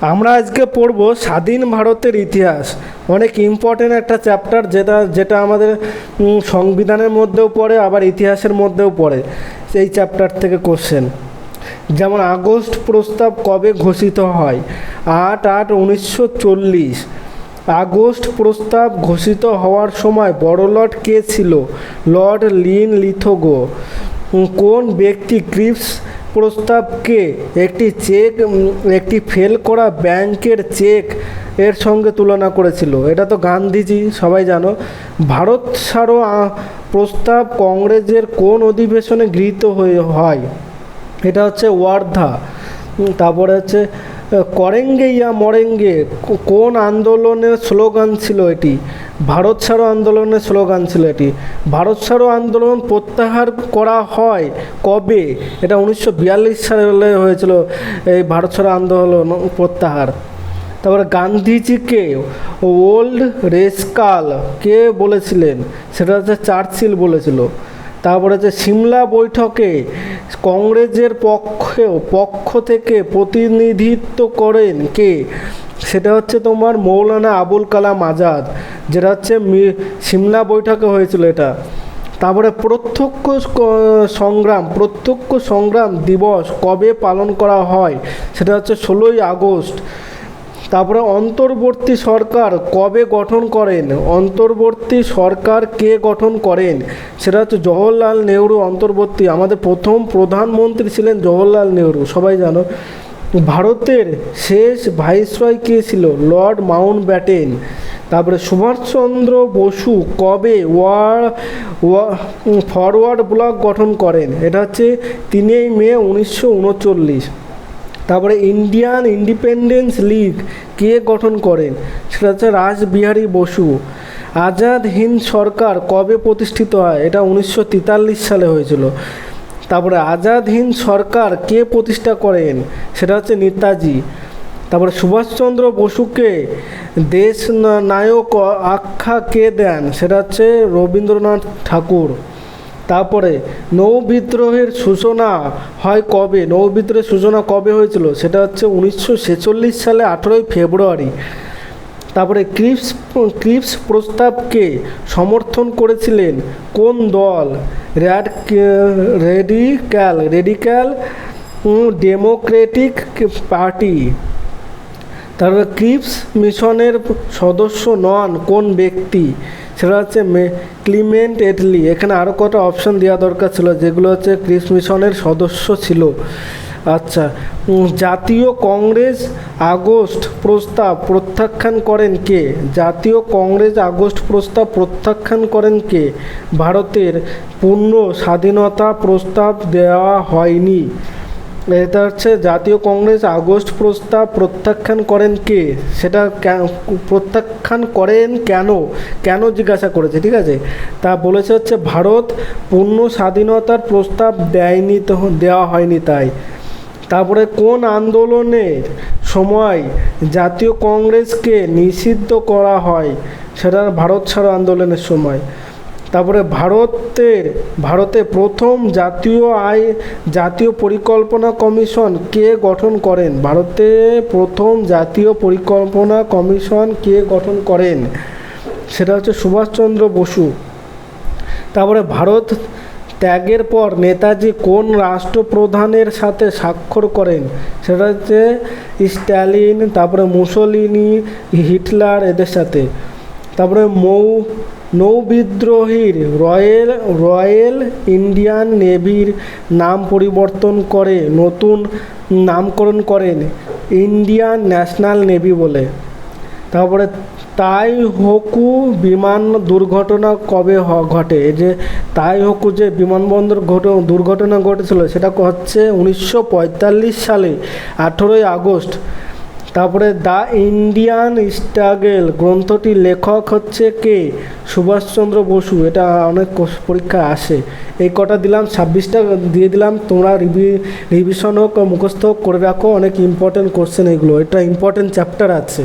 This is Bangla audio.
আমরা আজকে পড়ব স্বাধীন ভারতের ইতিহাস। অনেক ইম্পর্টেন্ট একটা চ্যাপ্টার যেটা যেটা আমাদের সংবিধানের মধ্যেও পড়ে, আবার ইতিহাসের মধ্যেও পড়ে এই চ্যাপ্টার থেকে কোশ্চেন যেমন আগস্ট প্রস্তাব কবে ঘোষিত হয়? আট আট উনিশশো চল্লিশ। আগস্ট প্রস্তাব ঘোষিত হওয়ার সময় বড়লর্ড কে ছিল? Lord Linlithgow. কোন ব্যক্তি ক্রিপস প্রস্তাবকে একটি চেক একটি ফেল করা ব্যাংকের চেক এর সঙ্গে তুলনা করেছিল। এটা তো গান্ধীজি, সবাই জানো। ভারত ছাড়ো প্রস্তাব কংগ্রেসের কোন অধিবেশনে গৃহীত হয়ে, হয়? এটা হচ্ছে ওয়ার্ধা। তারপরে হচ্ছে করেঙ্গে ইয়া মরেঙ্গে কোন আন্দোলনের স্লোগান ছিল এটি? ভারত ছাড়ো আন্দোলনের স্লোগান ছিল এটি। ভারত ছাড়ো আন্দোলন প্রত্যাহার করা হয় কবে? এটা উনিশশো বিয়াল্লিশ সালে হয়েছিল এই ভারত ছাড়ো আন্দোলন প্রত্যাহার। তারপরে গান্ধীজিকে ওল্ড রেসকাল কে বলেছিলেন? সেটা হচ্ছে চার্চিল বলেছিল। তারপরে যে সিমলা বৈঠকে কংগ্রেসের পক্ষে পক্ষ থেকে প্রতিনিধিত্ব করেন কে? সেটা হচ্ছে তোমার মৌলানা আবুল কালাম আজাদ, যেটা হচ্ছে সিমলা বৈঠকে হয়েছিল এটা। তারপরে প্রত্যক্ষ সংগ্রাম প্রত্যক্ষ সংগ্রাম দিবস কবে পালন করা হয়, সেটা হচ্ছে ষোলোই আগস্ট। তারপরে অন্তর্বর্তী সরকার কবে গঠন করেন, অন্তর্বর্তী সরকার কে গঠন করেন, সেটা হচ্ছে জওহরলাল নেহরু অন্তর্বর্তী। আমাদের প্রথম প্রধানমন্ত্রী ছিলেন জওহরলাল নেহরু, সবাই জানো। ভারতের শেষ ভাইসরয় কে ছিল? লর্ড মাউন্ট ব্যাটেন তারপরে সুভাষচন্দ্র বসু কবে ওয়ার ফরওয়ার্ড ব্লক গঠন করেন? এটা হচ্ছে তিনই মে উনিশশো উনচল্লিশ। তারপরে ইন্ডিয়ান ইন্ডিপেন্ডেন্স লিগ কে গঠন করেন? সেটা হচ্ছে রাসবিহারী বসু। আজাদ হিন্দ সরকার কবে প্রতিষ্ঠিত হয়? এটা উনিশশো তেতাল্লিশ সালে হয়েছিল। তারপরে আজাদ হিন্দ সরকার কে প্রতিষ্ঠা করেন? সেটা হচ্ছে নেতাজি। তারপরে সুভাষচন্দ্র বসুকে দেশ নায়ক আখ্যা কে দেন? সেটা হচ্ছে রবীন্দ্রনাথ ঠাকুর। তারপরে নৌ বিদ্রোহের সূচনা হয় কবে? নৌ বিদ্রোহের সূচনা কবে হয়েছিল? সেটা হচ্ছে উনিশশো ছেচল্লিশ সালে আঠেরোই ফেব্রুয়ারি। তারপরে ক্রিপস ক্রিপস প্রস্তাবকে সমর্থন করেছিলেন কোন দল? Rad radical radical democratic party. তারপরে ক্রিপস মিশনের সদস্য নন, কোন ব্যক্তি? সেটা হচ্ছে ক্লিমেন্ট এটলি এখানে আরও কটা অপশন দেওয়া দরকার ছিল, যেগুলো হচ্ছে ক্রিপস মিশনের সদস্য ছিল। আচ্ছা জাতীয় কংগ্রেস আগস্ট প্রস্তাব প্রত্যাখ্যান করেন কে? জাতীয় কংগ্রেস আগস্ট প্রস্তাব প্রত্যাখ্যান করেন কে? ভারতের পূর্ণ স্বাধীনতা প্রস্তাব দেওয়া হয়নি। এটা হচ্ছে জাতীয় কংগ্রেস আগস্ট প্রস্তাব প্রত্যাখ্যান করেন কে? সেটা প্রত্যাখ্যান করেন কেন? কেন জিজ্ঞাসা করেছে, ঠিক আছে? তা বলেছে হচ্ছে ভারত পূর্ণ স্বাধীনতার প্রস্তাব দেয়নি, তো দেওয়া হয়নি তাই। তারপরে কোন আন্দোলনের সময় জাতীয় কংগ্রেসকে নিষিদ্ধ করা হয়, সেটা ভারত ছাড়ো আন্দোলনের সময়। তারপরে ভারতের, ভারতে প্রথম জাতীয় আয় জাতীয় পরিকল্পনা কমিশন কে গঠন করেন? ভারতে প্রথম জাতীয় পরিকল্পনা কমিশন কে গঠন করেন? সেটা হচ্ছে সুভাষচন্দ্র বসু। তারপরে ভারত ত্যাগের পর নেতাজি কোন রাষ্ট্রপ্রধানের সাথে স্বাক্ষর করেন? সেটা হচ্ছে স্ট্যালিন, তারপরে মুসোলিনি, হিটলার এদের সাথে। তারপরে মৌ, নৌবিদ্রোহীর রয়েল রয়েল ইন্ডিয়ান নেভির নাম পরিবর্তন করে নতুন নামকরণ করেন। ইন্ডিয়ান ন্যাশনাল নেভি বলে। তারপরে তাই হোকু বিমান দুর্ঘটনা কবে ঘটে? যে তাই হোকু যে বিমানবন্দর ঘট, দুর্ঘটনা ঘটেছিল, সেটা হচ্ছে উনিশশো পঁয়তাল্লিশ সালে, আঠেরোই আগস্ট। তারপরে দ্য ইন্ডিয়ান স্ট্রাগেল, গ্রন্থটির লেখক হচ্ছে কে? সুভাষচন্দ্র বসু। এটা অনেক পরীক্ষায় আসে। এই কটা দিলাম, ছাব্বিশটা দিয়ে দিলাম, তোমরা রিভি, রিভিশন হোক, মুখস্থ হোক, করে রাখো, অনেক ইম্পর্টেন্ট কোশ্চেন এগুলো। এটা ইম্পর্টেন্ট চ্যাপ্টার আছে।